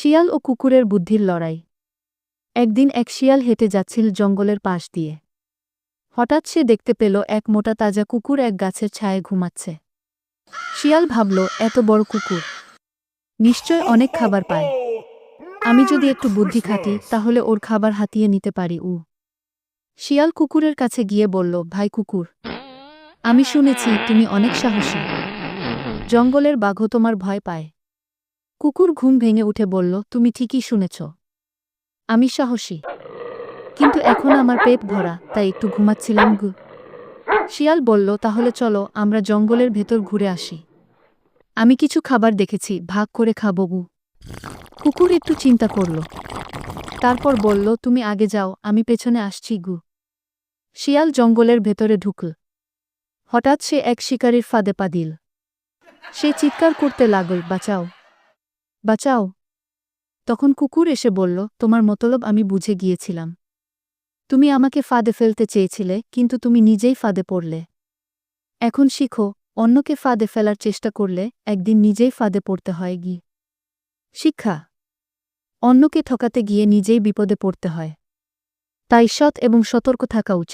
শিয়াল ও কুকুরের বুদ্ধির লড়াই। একদিন এক শিয়াল হেঁটে যাচ্ছিল জঙ্গলের পাশ দিয়ে। হঠাৎ সে দেখতে পেল এক মোটা তাজা কুকুর এক গাছের ছায়ে ঘুমাচ্ছে। শিয়াল ভাবল, এত বড় কুকুর। নিশ্চয় অনেক খাবার পায়। আমি যদি একটু বুদ্ধি খাটি, তাহলে ওর খাবার হাতিয়ে নিতে পারি উ শিয়াল কুকুরের কাছে গিয়ে বলল, ভাই কুকুর, আমি শুনেছি তুমি অনেক সাহসী। জঙ্গলের বাঘ তোমার ভয় পায়। কুকুর ঘুম ভেঙে উঠে বলল, তুমি ঠিকই শুনেছ। আমি সাহসী। কিন্তু এখন আমার পেট ভরা, তাই একটু ঘুমাচ্ছিলাম গু। শিয়াল বলল, তাহলে চলো, আমরা জঙ্গলের ভেতর ঘুরে আসি। আমি কিছু খাবার দেখেছি, ভাগ করে খাব গু। কুকুর একটু চিন্তা করল। তারপর বলল, তুমি আগে যাও, আমি পেছনে আসছি গু। শিয়াল জঙ্গলের ভেতরে ঢুকল। হঠাৎ সে এক শিকারীর ফাঁদে পা দিল। সে চিৎকার করতে লাগল, বাঁচাও। বাঁচাও। তখন কুকুর এসে বলল, তোমার মতলব আমি বুঝে গিয়েছিলাম। তুমি আমাকে ফাঁদে ফেলতে চেয়েছিলে, কিন্তু তুমি নিজেই ফাঁদে পড়লে। এখন শিখো, অন্যকে ফাঁদে ফেলার চেষ্টা করলে একদিন নিজেই ফাঁদে পড়তে হয় গি শিক্ষা। অন্যকে ঠকাতে গিয়ে নিজেই বিপদে পড়তে হয়। তাই সৎ এবং সতর্ক থাকা উচিত।